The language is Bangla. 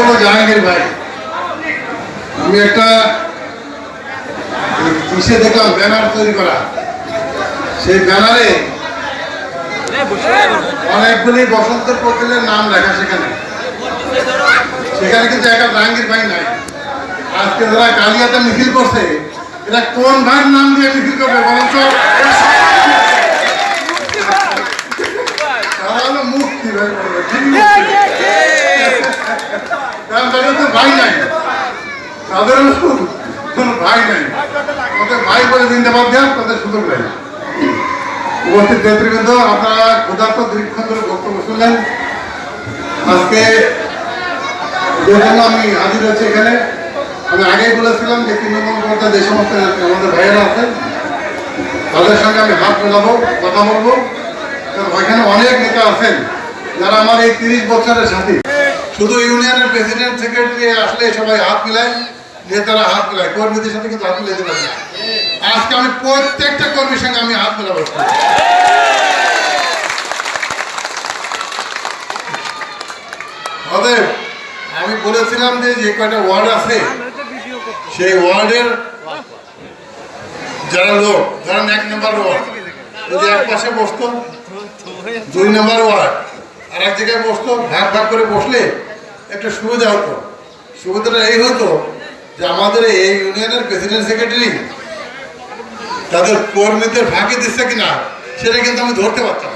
হলো জাহাঙ্গীর ভাই। আমি একটা কিসে দেখলাম, ব্যানার তৈরি করা। সেই ব্যানারে অনেকগুলি বসন্তের কোকিলের নাম লেখা সেখানে। সেখানে কিন্তু একটা জাহাঙ্গীর ভাই নাই। আজকে যারা কালিয়াতে মিছিল করছে এটা কোন ভাইয়ের নাম দিয়ে মিছিল করবে বলেন তো? মুক্তি ভাই বলবে। কারণ তাদের তো ভাই নাই। তাদের কোনো ভাই নাই। ওদের ভাই বলে জিন্দাবাদ দেন, তাদের সুযোগ নেই। উপস্থিত নেতৃবৃন্দ, আপনারা ক্ষুধার্ত দীর্ঘক্ষণ ধরে বক্তব্য শুনলেন। আজকে যে জন্য আমি হাজির হচ্ছি এখানে। আমি আগেই বলেছিলাম যে তৃণমূল পর্যায়ে যে সমস্ত আমাদের ভাইয়েরা আছেন, তাদের সঙ্গে আমি হাত মেলাবো, কথা বলব। ওইখানে অনেক নেতা আছেন যারা আমার এই তিরিশ বছরের সাথী। শুধু ইউনিয়নের প্রেসিডেন্ট সেক্রেটারি আসলে সবাই হাত মিলায় নেতারা হাত মিলায় কর্মীদের সাথে কিন্তু হাত মিলাতে পারে আজকে আমি প্রত্যেকটা কর্মীর সঙ্গে আমি হাত মেলাবো। অতএব আমি বলেছিলাম যে যে কয়টা ওয়ার্ড আছে, সেই ওয়ার্ডের যারা লোক ধরেন এক নম্বর ওয়ার্ড, যদি এক পাশে বসতো, দুই নম্বর ওয়ার্ড আর এক জায়গায় বসতো ভাগ ভাগ করে বসলে একটা সুবিধা হতো। সুবিধাটা এই হতো যে আমাদের এই ইউনিয়নের প্রেসিডেন্ট সেক্রেটারি তাদের কর্মীদের ফাঁকি দিচ্ছে কিনা, সেটা কিন্তু আমি ধরতে পারতাম